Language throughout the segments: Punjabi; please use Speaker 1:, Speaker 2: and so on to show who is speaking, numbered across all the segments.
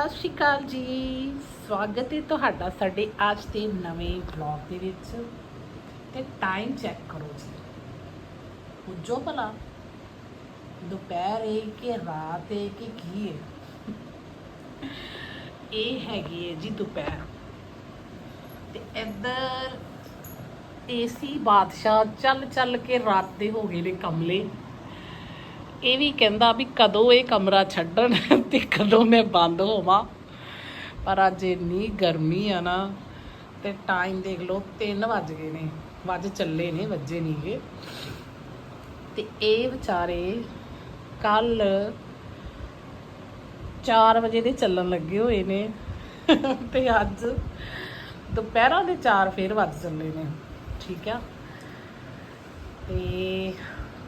Speaker 1: ਸਤਿ ਸ਼੍ਰੀ ਅਕਾਲ ਜੀ। ਸਵਾਗਤ ਹੈ ਤੁਹਾਡਾ ਸਾਡੇ ਅੱਜ ਦੇ ਨਵੇਂ ਵਲੌਗ ਦੇ ਵਿੱਚ। ਤੇ ਟਾਈਮ ਚੈੱਕ ਕਰੋ ਜੀ। ਪੁੱਜੋ ਭਲਾ। ਦੁਪਹਿਰ ਹੈ ਕਿ ਰਾਤ ਹੈ ਕਿ ਕੀ ਹੈ? ਇਹ ਹੈਗੀ ਹੈ ਜੀ ਦੁਪਹਿਰ। ਤੇ ਇੱਧਰ ਏਸੀ ਬਾਦਸ਼ਾਹ ਚੱਲ ਚੱਲ ਕੇ ਰਾਤ ਦੇ ਹੋ ਗਏ ਨੇ ਕਮਲੇ। ਇਹ ਵੀ ਕਹਿੰਦਾ ਵੀ ਕਦੋਂ ਇਹ ਕਮਰਾ ਛੱਡਣ ਤੇ ਕਦੋਂ ਮੈਂ ਬੰਦ ਹੋਵਾਂ। ਪਰ ਅੱਜ ਇੰਨੀ ਗਰਮੀ ਆ ਨਾ ਤੇ ਟਾਈਮ ਦੇਖ ਲਓ 3 ਵੱਜ ਗਏ ਨੇ। ਵੱਜ ਚੱਲੇ ਨੇ, ਵੱਜੇ ਨਹੀਂਗੇ ਤੇ ਇਹ ਵਿਚਾਰੇ ਕੱਲ 4 ਵਜੇ ਦੇ ਚੱਲਣ ਲੱਗੇ ਹੋਏ ਨੇ। ਤੇ ਅੱਜ ਦੁਪਹਿਰਾਂ ਦੇ 4 ਫੇਰ ਵੱਜ ਚੱਲੇ ਨੇ। ਠੀਕ ਆ? ਤੇ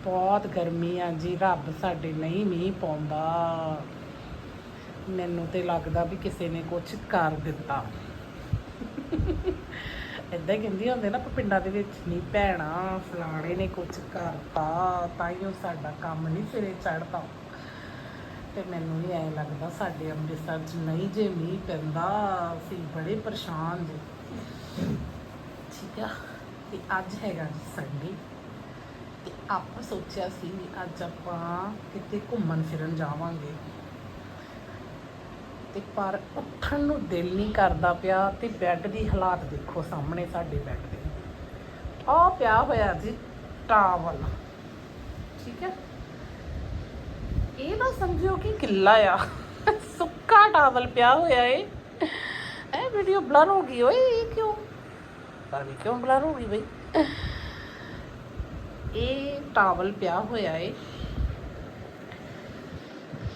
Speaker 1: ਬਹੁਤ ਗਰਮੀ ਆ ਜੀ, ਰੱਬ ਸਾਡੇ ਨਹੀਂ ਮੀਂਹ ਪਾਉਂਦਾ। ਮੈਨੂੰ ਤੇ ਲੱਗਦਾ ਵੀ ਕਿਸੇ ਨੇ ਕੁਝ ਕਰ ਦਿੱਤਾ। ਇਦਾਂ ਕਹਿੰਦੀ ਹੁੰਦੇ ਨਾ ਪਿੰਡਾਂ ਦੇ ਵਿੱਚ ਨਹੀਂ ਭੈਣਾ, ਫਲਾਣੇ ਨੇ ਕੁਝ ਕਰਤਾ, ਤਾਂ ਹੀ ਉਹ ਸਾਡਾ ਕੰਮ ਨਹੀਂ ਸਿਰੇ ਚੜਦਾ ਤੇ ਮੈਨੂੰ ਵੀ ਐਂ ਲੱਗਦਾ ਸਾਡੇ ਅੰਮ੍ਰਿਤਸਰ 'ਚ ਨਹੀਂ ਜੇ ਮੀਂਹ ਪੈਂਦਾ, ਅਸੀਂ ਬੜੇ ਪਰੇਸ਼ਾਨ ਜੀ। ਠੀਕ ਆ, ਤੇ ਅੱਜ ਹੈਗਾ ਜੀ ਸੰਡੇ ਆਪਾਂ ਸੋਚਿਆ ਸੀ ਅੱਜ ਆਪਾਂ ਕਿਤੇ ਘੁੰਮਣ ਫਿਰਨ ਜਾਵਾਂਗੇ। ਤੇ ਪਰ ਉੱਠਣ ਨੂੰ ਦਿਲ ਨਹੀਂ ਕਰਦਾ ਪਿਆ ਤੇ ਬੈੱਡ ਦੀ ਹਾਲਾਤ ਦੇਖੋ ਸਾਹਮਣੇ ਸਾਡੇ ਬੈੱਡ ਦੇ। ਆ ਪਿਆ ਹੋਇਆ ਜੀ ਟਾਵਲ। ਠੀਕ ਹੈ? ਇਹ ਨਾ ਸਮਝਿਓ ਕਿ ਕਿੱਲਾ ਆ। ਸੁੱਕਾ ਟਾਵਲ ਪਿਆ ਹੋਇਆ ਏ। ਇਹ ਵੀਡੀਓ ਬਲਰ ਹੋ ਗਈ ਓਏ, ਇਹ ਕਿਉਂ? ਪਤਾ ਨਹੀਂ ਕਿਉਂ ਬਲਰ ਹੋ ਗਈ ਬਈ। ਇਹ ਟਾਵਲ ਪਿਆ ਹੋਇਆ ਏ।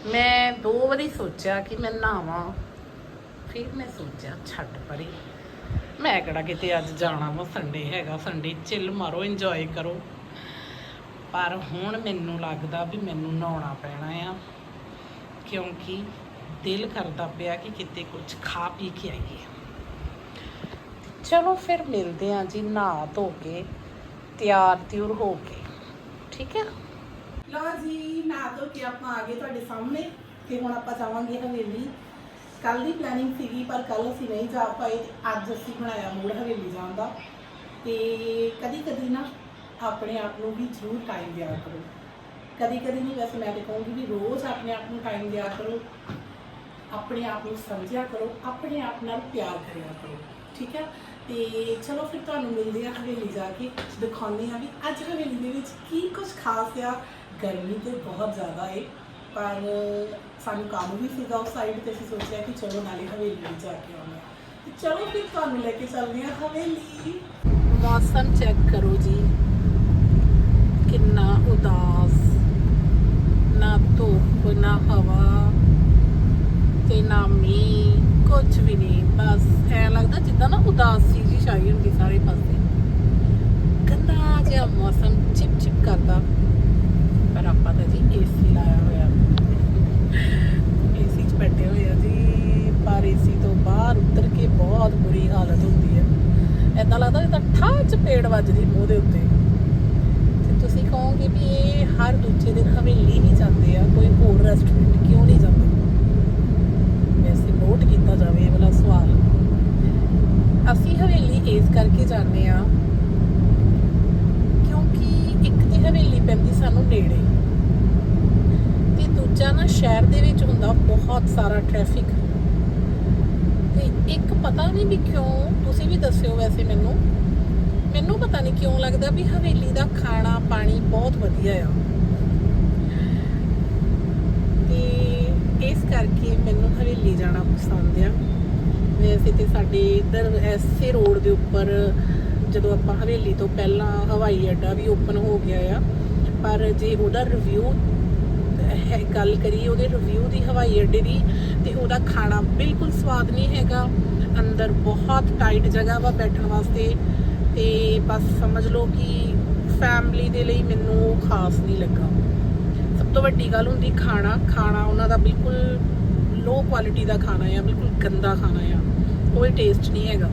Speaker 1: ਮੈਂ ਦੋ ਵਾਰੀ ਸੋਚਿਆ ਕਿ ਮੈਂ ਨਹਾਵਾਂ, ਫਿਰ ਮੈਂ ਸੋਚਿਆ ਛੱਡ ਪਰੇ। ਮੈਂ ਕਿਹੜਾ ਕਿਤੇ ਅੱਜ ਜਾਣਾ ਵਾ ਸੰਡੇ ਹੈਗਾ ਸੰਡੇ ਚਿੱਲ ਮਾਰੋ ਇੰਜੋਏ ਕਰੋ। ਪਰ ਹੁਣ ਮੈਨੂੰ ਲੱਗਦਾ ਵੀ ਮੈਨੂੰ ਨਹਾਉਣਾ ਪੈਣਾ ਆ, ਕਿਉਂਕਿ ਦਿਲ ਕਰਦਾ ਪਿਆ ਕਿ ਕਿਤੇ ਕੁਝ ਖਾ ਪੀ ਕੇ ਆਈਏ। ਚਲੋ ਫਿਰ ਮਿਲਦੇ ਹਾਂ ਜੀ, ਨਹਾ ਧੋ ਕੇ। ਤਿਆਰ ਤਿਉਰ ਹੋ ਕੇ। ਠੀਕ ਹੈ?
Speaker 2: ਲਓ ਜੀ ਨਾ ਤੋਂ ਕੇ ਆਪਾਂ ਆ ਗਏ ਤੁਹਾਡੇ ਸਾਹਮਣੇ ਤੇ ਹੁਣ ਆਪਾਂ ਜਾਵਾਂਗੇ ਹਵੇਲੀ। ਕੱਲ ਦੀ ਪਲੈਨਿੰਗ ਸੀਗੀ, ਪਰ ਕੱਲ ਅਸੀਂ ਨਹੀਂ ਜਾ ਪਾਏ। ਅੱਜ ਅਸੀਂ ਬਣਾਇਆ ਮੂਡ ਹਵੇਲੀ ਜਾਣ ਦਾ। ਤੇ ਕਦੀ ਕਦੀ ਨਾ ਆਪਣੇ ਆਪ ਨੂੰ ਵੀ ਜ਼ਰੂਰ ਟਾਈਮ ਦਿਆ ਕਰੋ। ਕਦੀ ਕਦੀ ਨਹੀਂ, ਵੈਸੇ ਮੈਂ ਤੇ ਕਹੂੰਗੀ ਵੀ ਰੋਜ਼ ਆਪਣੇ ਆਪ ਨੂੰ ਟਾਈਮ ਦਿਆ ਕਰੋ। ਆਪਣੇ ਆਪ ਨੂੰ ਸਮਝਿਆ ਕਰੋ, ਆਪਣੇ ਆਪ ਨਾਲ ਪਿਆਰ ਕਰਿਆ ਕਰੋ। ਠੀਕ ਹੈ? ਤੇ ਚਲੋ ਫਿਰ ਤੁਹਾਨੂੰ ਮਿਲਦੇ ਆ ਹਵੇਲੀ ਜਾ ਕੇ, ਦਿਖਾਉਂਦੇ ਆ ਵੀ ਅੱਜ ਹਵੇਲੀ ਦੇ ਵਿੱਚ ਕੀ ਕੁਝ ਖਾਸ ਆ। ਗਰਮੀ ਤੇ ਬਹੁਤ ਜ਼ਿਆਦਾ ਏ, ਪਰ ਸਾਨੂੰ ਕੰਮ ਵੀ ਸੀਗਾ ਉਸ ਸਾਈਡ ਤੇ, ਅਸੀਂ ਸੋਚਿਆ ਕਿ ਚਲੋ ਨਾਲੇ ਹਵੇਲੀ ਵੀ ਜਾ ਕੇ ਆਉਂਦੇ ਆ ਤੇ ਚਲੋ ਫਿਰ ਤੁਹਾਨੂੰ ਲੈ ਕੇ ਚੱਲਦੇ ਆ ਹਵੇਲੀ।
Speaker 1: ਮੌਸਮ ਚੈੱਕ ਕਰੋ ਜੀ। ਕਿੰਨਾ ਉਦਾਸ, ਨਾ ਧੁੱਪ, ਨਾ ਹਵਾ ਤੇ ਨਾ ਮੀਂਹ। ਕੁਝ ਵੀ ਨਹੀਂ ਬਸ ਐ ਲੱਗਦਾ ਜਿੱਦਾਂ ਨਾ ਉਦਾਸੀ ਜੀ ਛਾਈ ਹੁੰਦੀ ਸਾਰੇ ਪਾਸੇ। ਗੰਦਾ ਜਿਹਾ ਮੌਸਮ ਚਿਪ ਚਿਪ ਕਰਦਾ। ਪਰ ਆਪਾਂ ਤਾਂ ਜੀ ਏਸੀ ਲਾਇਆ ਹੋਇਆ। ਏਸੀ 'ਚ ਬੈਠੇ ਹੋਏ ਆ ਜੀ। ਪਰ ਏਸੀ ਤੋਂ ਬਾਹਰ ਉਤਰ ਕੇ ਬਹੁਤ ਬੁਰੀ ਹਾਲਤ ਹੁੰਦੀ ਹੈ। ਐਦਾਂ ਲੱਗਦਾ ਜਿੱਦਾਂ ਠਾਹ ਚਪੇੜ ਵੱਜਦੀ ਮੂੰਹ ਦੇ ਉੱਤੇ। ਤੇ ਤੁਸੀਂ ਕਹੋਗੇ ਵੀ ਇਹ ਹਰ ਦੂਜੇ ਦਿਨ ਹਵੇਲੀ ਨਹੀਂ ਜਾਂਦੇ ਆ, ਕੋਈ ਹੋਰ ਰੈਸਟੋਰੈਂਟ ਕਿਉਂ ਨਹੀਂ ਜਾਂਦੇ ਵੈਸੇ ਨੋਟ ਕੀਤਾ ਜਾਵੇ ਇਹ ਵਾਲਾ ਸਵਾਲ ਅਸੀਂ ਹਵੇਲੀ ਇਸ ਕਰਕੇ ਜਾਂਦੇ ਆ। ਕਿਉਂਕਿ ਇੱਕ ਤੇ ਹਵੇਲੀ ਪੈਂਦੀ ਸਾਨੂੰ ਨੇੜੇ। ਤੇ ਦੂਜਾ ਨਾ ਸ਼ਹਿਰ ਦੇ ਵਿੱਚ ਹੁੰਦਾ ਬਹੁਤ ਸਾਰਾ ਟ੍ਰੈਫਿਕ ਤੇ ਇੱਕ ਪਤਾ ਨਹੀਂ ਵੀ ਕਿਉਂ, ਤੁਸੀਂ ਵੀ ਦੱਸਿਓ ਵੈਸੇ ਮੈਨੂੰ। ਮੈਨੂੰ ਪਤਾ ਨਹੀਂ ਕਿਉਂ ਲੱਗਦਾ ਵੀ ਹਵੇਲੀ ਦਾ ਖਾਣਾ, ਪਾਣੀ ਬਹੁਤ ਵਧੀਆ ਆ। ਤੇ ਇਸ ਕਰਕੇ ਮੈਨੂੰ ਹਵੇਲੀ ਜਾਣਾ ਪਸੰਦ ਆ। ਵੈਸੇ ਤੇ ਸਾਡੇ ਇੱਧਰ ਐਸੇ ਰੋਡ ਦੇ ਉੱਪਰ ਜਦੋਂ ਆਪਾਂ ਹਵੇਲੀ ਤੋਂ ਪਹਿਲਾਂ ਹਵਾਈ ਅੱਡਾ ਵੀ ਓਪਨ ਹੋ ਗਿਆ ਆ, ਪਰ ਜੇ ਉਹਦਾ ਰਿਵਿਊ ਹੈ, ਗੱਲ ਕਰੀਏ ਉਹਦੇ ਰਿਵਿਊ ਦੀ ਹਵਾਈ ਅੱਡੇ ਦੀ, ਤੇ ਉਹਦਾ ਖਾਣਾ ਬਿਲਕੁਲ ਸਵਾਦ ਨਹੀਂ ਹੈਗਾ, ਅੰਦਰ ਬਹੁਤ ਟਾਈਟ ਜਗ੍ਹਾ ਵਾ ਬੈਠਣ ਵਾਸਤੇ, ਤੇ ਬਸ ਸਮਝ ਲਓ ਕਿ ਫੈਮਿਲੀ ਦੇ ਲਈ ਮੈਨੂੰ ਉਹ ਖਾਸ ਨਹੀਂ ਲੱਗਾ। ਸਭ ਤੋਂ ਵੱਡੀ ਗੱਲ ਹੁੰਦੀ ਖਾਣਾ ਖਾਣਾ ਉਹਨਾਂ ਦਾ ਬਿਲਕੁਲ ਲੋ ਕੁਆਲਿਟੀ ਦਾ ਖਾਣਾ ਆ, ਬਿਲਕੁਲ ਗੰਦਾ ਖਾਣਾ ਆ, ਕੋਈ ਟੇਸਟ ਨਹੀਂ ਹੈਗਾ।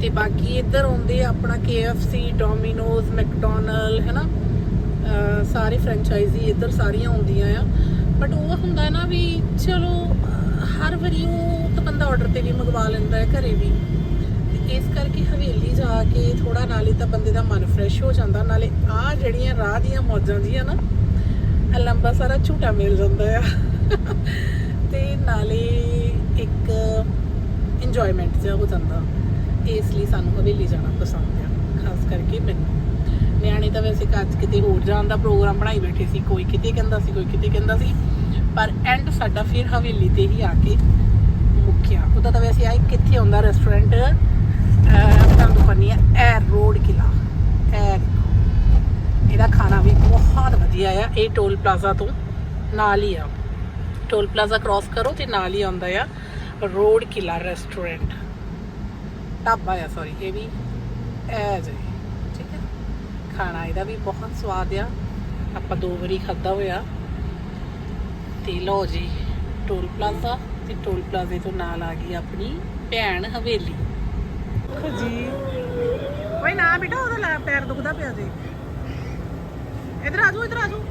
Speaker 1: ਤੇ ਬਾਕੀ ਇੱਧਰ ਆਉਂਦੇ ਆ ਆਪਣਾ KFC ਡੋਮਿਨੋਜ਼ ਮੈਕਡੋਨਲ ਹੈਨਾ? ਅਹ ਸਾਰੇ ਫਰੈਂਚਾਈਜ਼ੀ ਇੱਧਰ ਸਾਰੀਆਂ ਆਉਂਦੀਆਂ ਆ। ਬਟ ਉਹ ਹੁੰਦਾ ਨਾ ਵੀ ਚਲੋ, ਹਰ ਵਾਰੀ ਉਹ ਤਾਂ ਬੰਦਾ ਆਰਡਰ ਤੇ ਵੀ ਮੰਗਵਾ ਲੈਂਦਾ ਹੈ ਘਰੇ ਵੀ। ਇਸ ਕਰਕੇ ਹਵੇਲੀ ਜਾ ਕੇ ਥੋੜਾ ਨਾਲੇ ਤਾਂ ਬੰਦੇ ਦਾ ਮਨ ਫਰੈਸ਼ ਹੋ ਜਾਂਦਾ। ਨਾਲੇ ਆ ਜਿਹੜੀਆਂ ਰਾਹ ਦੀਆਂ ਮੌਜਾਂ ਜੀਆਂ ਨਾ ਲੰਬਾ ਸਾਰਾ ਝੂਟਾ ਮਿਲ ਜਾਂਦਾ ਆ। ਤੇ ਨਾਲੇ ਇੱਕ ਇੰਜੋਇਮੈਂਟ ਜਿਹਾ ਹੋ ਜਾਂਦਾ। ਇਸ ਲਈ ਸਾਨੂੰ ਹਵੇਲੀ ਜਾਣਾ ਪਸੰਦ ਆ, ਖਾਸ ਕਰਕੇ ਮੈਨੂੰ। ਨਿਆਣੇ ਤਾਂ ਵੈਸੇ ਕੱਜ ਕਿਤੇ ਹੋਰ ਜਾਣ ਦਾ ਪ੍ਰੋਗਰਾਮ ਬਣਾਈ ਬੈਠੇ ਸੀ, ਕੋਈ ਕਿਤੇ ਕਹਿੰਦਾ ਸੀ, ਕੋਈ ਕਿਤੇ ਕਹਿੰਦਾ ਸੀ। ਪਰ ਐਂਡ ਸਾਡਾ ਫਿਰ ਹਵੇਲੀ ਤੇ ਹੀ ਆ ਕੇ ਮੁੱਕਿਆ। ਉਹਦਾ ਤਾਂ ਵੈਸੇ ਆ, ਕਿੱਥੇ ਆਉਂਦਾ ਰੈਸਟੋਰੈਂਟ ਤੁਹਾਨੂੰ ਪੰਨੀ ਹੈ ਐਰ ਰੋਡ ਕਿਲਾ। ਐਰ ਇਹਦਾ ਖਾਣਾ ਵੀ ਬਹੁਤ ਵਧੀਆ ਆ, ਇਹ ਟੋਲ ਪਲਾਜ਼ਾ ਤੋਂ ਨਾਲ ਹੀ ਆ। ਟੋਲ ਪਲਾਜ਼ਾ ਕ੍ਰਾਸ ਕਰੋ ਤੇ ਨਾਲ ਹੀ ਆਉਂਦਾ ਆ ਰੋਡ ਕਿਲਾ ਰੈਸਟੋਰੈਂਟ ਢਾਬਾ ਆ ਸੌਰੀ ਇਹ ਵੀ ਐ ਜੀ ਠੀਕ ਹੈ? ਖਾਣਾ ਇਹਦਾ ਵੀ ਬਹੁਤ ਸਵਾਦ ਆ। ਆਪਾਂ ਦੋ ਵਾਰੀ ਖਾਦਾ ਹੋਇਆ। ਤੇ ਲਓ ਜੀ, ਟੋਲ ਪਲਾਜ਼ਾ ਤੇ ਟੋਲ ਪਲਾਜ਼ੇ ਤੋਂ ਨਾਲ ਆ ਗਈ ਆਪਣੀ ਭੈਣ ਹਵੇਲੀ। ਜੀ, ਓਏ ਨਾ ਬੇਟਾ, ਉਹਦਾ ਪੈਰ ਦੁਖਦਾ ਪਿਆ ਜੀ। ਇਧਰ ਆ ਜਾਓ, ਇਧਰ ਆ ਜਾਓ।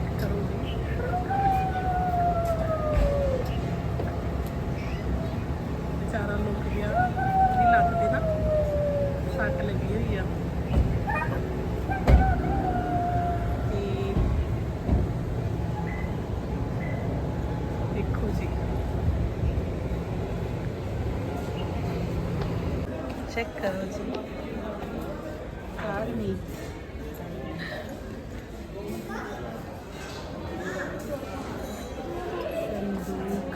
Speaker 1: ਚੈੱਕ ਕਰੋ ਜੀ ਵਿਚਾਰਾ ਲੁੱਕ ਗਿਆ ਉਹਦੀ ਲੱਤ ਤੇ ਨਾ ਸੱਟ ਲੱਗੀ ਹੋਈ ਆ ਤੇ ਦੇਖੋ ਜੀ ਚੈੱਕ ਕਰੋ ਜੀ ਕਾਰ ਨਹੀਂ ਸੰਦੂਕ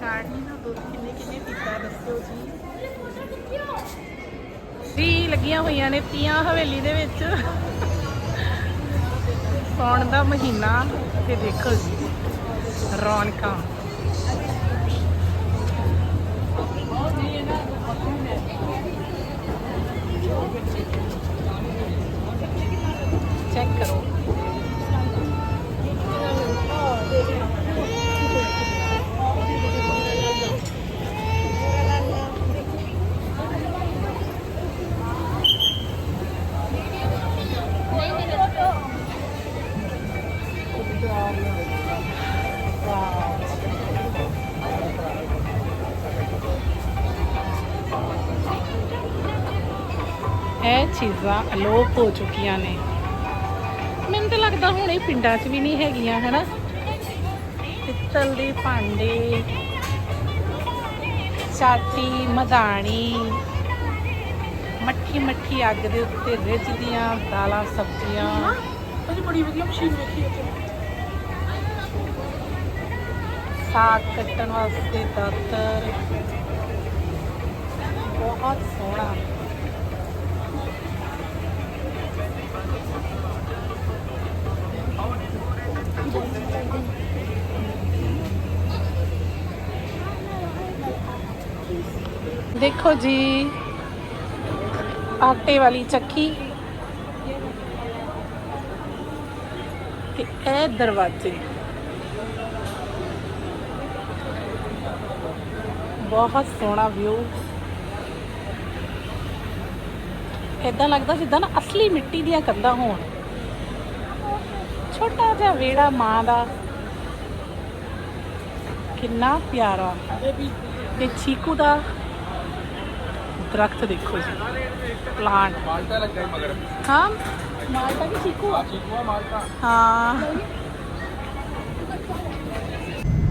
Speaker 1: ਕਾਰਨੀ ਦਾ ਦੁੱਧ ਕਿੰਨੇ ਕਿੰਨੇ ਪੀਤਾ ਦੱਸਿਓ ਜੀ ਵੀ ਲੱਗੀਆਂ ਹੋਈਆਂ ਨੇ ਤੀਆਂ ਹਵੇਲੀ ਦੇ ਵਿੱਚ। ਸੌਣ ਦਾ ਮਹੀਨਾ ਤੇ ਦੇਖੋ ਜੀ, ਰੌਣਕਾਂ। ਚੈੱਕ ਕਰੋ। ਇਹ ਚੀਜ਼ਾਂ ਅਲੋਪ ਹੋ ਚੁੱਕੀਆਂ ਨੇ। ਮੈਨੂੰ ਤਾਂ ਲੱਗਦਾ ਹੁਣ ਇਹ ਪਿੰਡਾਂ 'ਚ ਵੀ ਨਹੀਂ ਹੈਗੀਆਂ ਹਨਾ? ਪਿੱਤਲ ਦੇ ਭਾਂਡੇ ਚਾਟੀ ਮਧਾਣੀ ਮੱਠੀ ਮੱਠੀ ਅੱਗ ਦੇ ਉੱਤੇ ਰਿੱਝਦੀਆਂ ਦਾਲਾਂ ਸਬਜ਼ੀਆਂ। ਅਜੀ ਬੜੀ ਵਧੀਆ ਮਸ਼ੀਨ ਵੇਖੀ ਉੱਥੇ ਸਾਗ ਕੱਟਣ ਵਾਸਤੇ ਦਾਤਰ। ਬਹੁਤ ਸੋਹਣਾ। ਦੇਖੋ ਜੀ, ਆਟੇ ਵਾਲੀ ਚੱਕੀ ਤੇ ਇਹ ਦਰਵਾਜ਼ੇ। ਬਹੁਤ ਸੋਹਣਾ ਵਿਊ ਇਦਾਂ ਲੱਗਦਾ ਜਿੱਦਾਂ ਨਾ ਅਸਲੀ ਮਿੱਟੀ ਦੀਆਂ ਕੰਧਾਂ ਹੋਣ। ਛੋਟਾ ਜਿਹਾ ਵੇੜਾ ਮਾਂ ਦਾ। ਕਿੰਨਾ ਪਿਆਰਾ। ਤੇ ਚੀਕੂ ਦਾ ਦਰਖਤ ਦੇਖੋ ਜੀ। ਪਲਾਂਟ
Speaker 3: ਮਾਲਟਾ ਲੱਗਾ ਮਗਰ।
Speaker 1: ਹਾਂ? ਮਾਲਟਾ ਕੀ ਚੀਕੂ?
Speaker 3: ਆ ਚੀਕੂ ਆ ਮਾਲਟਾ।
Speaker 1: ਹਾਂ।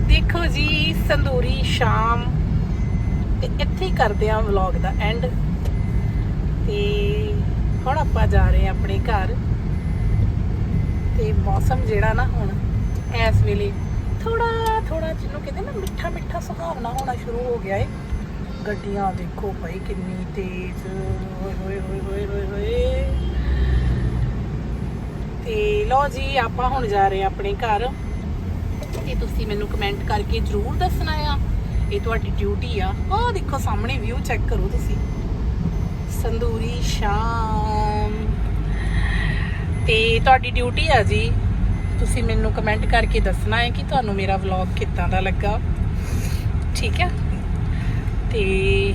Speaker 1: ਦੇਖੋ ਜੀ ਸੰਦੂਰੀ ਸ਼ਾਮ। ਤੇ ਇੱਥੇ ਹੀ ਕਰਦੇ ਆ ਵਲੌਗ ਦਾ ਐਂਡ ਤੇ ਹੁਣ ਆਪਾਂ ਜਾ ਰਹੇ ਆ ਆਪਣੇ ਘਰ। ਤੇ ਮੌਸਮ ਜਿਹੜਾ ਨਾ ਹੁਣ ਇਸ ਵੇਲੇ ਥੋੜਾ ਥੋੜਾ ਜਿਹਨੂੰ ਕਹਿੰਦੇ ਨਾ ਮਿੱਠਾ ਮਿੱਠਾ ਸੁਹਾਵਣਾ ਹੋਣਾ ਸ਼ੁਰੂ ਹੋ ਗਿਆ ਏ। ਗੱਡੀਆਂ ਦੇਖੋ ਭਾਈ ਕਿੰਨੀ ਤੇਜ਼ ਹੋਏ ਹੋਏ ਹੋਏ ਹੋਏ ਹੋਏ ਹੋਏ ਤੇ ਲਓ ਜੀ, ਆਪਾਂ ਹੁਣ ਜਾ ਰਹੇ ਆ ਆਪਣੇ ਘਰ। ਤੇ ਤੁਸੀਂ ਮੈਨੂੰ ਕਮੈਂਟ ਕਰਕੇ ਜਰੂਰ ਦੱਸਣਾ ਆ। ਇਹ ਤੁਹਾਡੀ ਡਿਊਟੀ ਆ। ਆਹ ਦੇਖੋ, ਸਾਹਮਣੇ ਵਿਊ ਚੈੱਕ ਕਰੋ ਤੁਸੀਂ। ਸੰਦੂਰੀ ਸ਼ਾਮ। ਤੇ ਤੁਹਾਡੀ ਡਿਊਟੀ ਆ ਜੀ। ਤੁਸੀਂ ਮੈਨੂੰ ਕਮੈਂਟ ਕਰਕੇ ਦੱਸਣਾ ਹੈ ਕਿ ਤੁਹਾਨੂੰ ਮੇਰਾ ਵਲੌਗ ਕਿੱਦਾਂ ਦਾ ਲੱਗਾ। ਠੀਕ ਹੈ? ਤੇ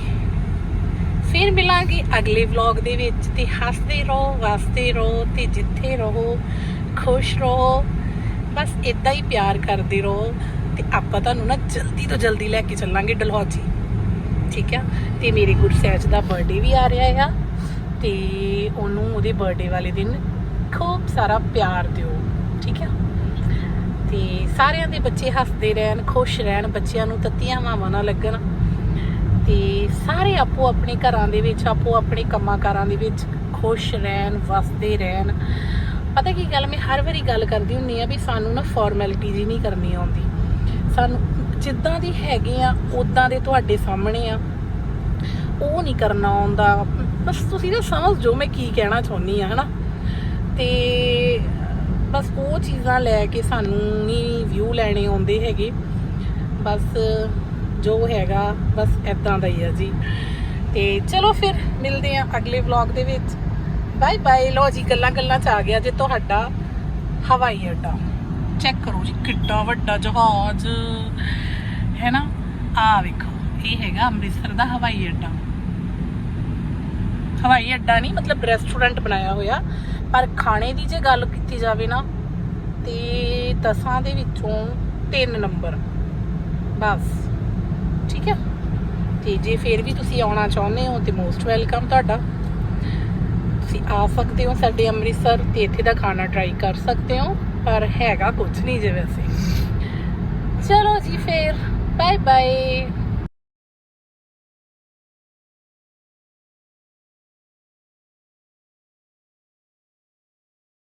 Speaker 1: ਫਿਰ ਮਿਲਾਂਗੇ ਅਗਲੇ ਵਲੌਗ ਦੇ ਵਿੱਚ ਤੇ ਹੱਸਦੇ ਰਹੋ ਵਸਦੇ ਰਹੋ ਤੇ ਜਿੱਥੇ ਰਹੋ, ਖੁਸ਼ ਰਹੋ। ਬਸ ਇਦਾਂ ਹੀ ਪਿਆਰ ਕਰਦੇ ਰਹੋ ਤੇ ਆਪਾਂ ਤੁਹਾਨੂੰ ਨਾ ਜਲਦੀ ਤੋਂ ਜਲਦੀ ਲੈ ਕੇ ਚੱਲਾਂਗੇ ਡਲਹੌਜੀ। ਠੀਕ ਆ ਤੇ ਮੇਰੇ ਗੁਰਸੈਜ ਦਾ ਬਰਥਡੇ ਵੀ ਆ ਰਿਹਾ ਆ ਤੇ ਉਹਨੂੰ ਉਹਦੇ ਬਰਥਡੇ ਵਾਲੇ ਦਿਨ ਖੂਬ ਸਾਰਾ ਪਿਆਰ ਦਿਓ, ਠੀਕ ਆ ਤੇ ਸਾਰਿਆਂ ਦੇ ਬੱਚੇ ਹੱਸਦੇ ਰਹਿਣ, ਖੁਸ਼ ਰਹਿਣ, ਬੱਚਿਆਂ ਨੂੰ ਤੱਤੀਆਂ ਮਾਵਾਂ ਨਾ ਲੱਗਣ। ਤੇ ਸਾਰੇ ਆਪੋ ਆਪਣੇ ਘਰਾਂ ਦੇ ਵਿੱਚ, ਆਪੋ ਆਪਣੇ ਕੰਮਾਂ ਕਾਰਾਂ ਦੇ ਵਿੱਚ ਖੁਸ਼ ਰਹਿਣ, ਵਸਦੇ ਰਹਿਣ। ਪਤਾ ਕੀ ਗੱਲ, ਮੈਂ ਹਰ ਵਾਰੀ ਗੱਲ ਕਰਦੀ ਹੁੰਨੀ ਆ ਵੀ ਸਾਨੂੰ ਨਾ ਫਾਰਮੈਲਿਟੀ ਜੀ ਨਹੀਂ ਕਰਨੀ ਆਉਂਦੀ। ਸਾਨੂੰ ਜਿੱਦਾਂ ਦੀ ਹੈਗੇ ਆ ਉਦਾਂ ਦੇ ਤੁਹਾਡੇ ਸਾਹਮਣੇ ਆ। ਉਹ ਨਹੀਂ ਕਰਨਾ ਆਉਂਦਾ। ਬਸ ਤੁਸੀਂ ਨਾ ਸਮਝ ਜੋ ਮੈਂ ਕੀ ਕਹਿਣਾ ਚਾਹੁੰਦੀ ਆ ਹਨਾ? ਤੇ ਬਸ ਉਹ ਚੀਜ਼ਾਂ ਲੈ ਕੇ ਸਾਨੂੰ ਨਹੀਂ ਵਿਊ ਲੈਣੇ ਆਉਂਦੇ ਹੈਗੇ। ਬਸ ਜੋ ਹੈਗਾ, ਬਸ ਐਦਾਂ ਦਾ ਹੀ ਆ ਜੀ। ਤੇ ਚਲੋ ਫਿਰ ਮਿਲਦੇ ਆ ਅਗਲੇ ਵਲੌਗ ਦੇ ਵਿੱਚ। ਬਾਏ ਬਾਏ ਲੋ ਜੀ, ਗੱਲਾਂ ਗੱਲਾਂ ਚ ਆ ਗਿਆ ਜੇ ਤੁਹਾਡਾ ਹਵਾਈ ਅੱਡਾ। ਚੈੱਕ ਕਰੋ ਜੀ, ਕਿੱਡਾ ਵੱਡਾ ਜਹਾਜ਼। ਹੈ ਨਾ ਆ ਵੇਖੋ, ਇਹ ਹੈਗਾ ਅੰਮ੍ਰਿਤਸਰ ਦਾ ਹਵਾਈ ਅੱਡਾ। ਹਵਾਈ ਅੱਡਾ ਨਹੀਂ ਮਤਲਬ ਰੈਸਟੋਰੈਂਟ ਬਣਾਇਆ ਹੋਇਆ। ਪਰ ਖਾਣੇ ਦੀ ਜੇ ਗੱਲ ਕੀਤੀ ਜਾਵੇ ਨਾ, ਤੇ ਦਸਾਂ ਦੇ ਵਿੱਚੋਂ 3 ਨੰਬਰ। ਬਸ। ਠੀਕ ਹੈ? ਤੇ ਜੇ ਫਿਰ ਵੀ ਤੁਸੀਂ ਆਉਣਾ ਚਾਹੁੰਦੇ ਹੋ, ਤੇ ਮੋਸਟ ਵੈਲਕਮ ਤੁਹਾਡਾ। ਤੁਸੀਂ ਆ ਸਕਦੇ ਹੋ ਸਾਡੇ ਅੰਮ੍ਰਿਤਸਰ, ਤੇ ਇੱਥੇ ਦਾ ਖਾਣਾ ਟਰਾਈ ਕਰ ਸਕਦੇ ਹੋ, ਪਰ ਹੈਗਾ ਕੁਝ ਨਹੀਂ ਜੇ ਵੈਸੇ। ਚਲੋ ਜੀ ਫਿਰ। Bye bye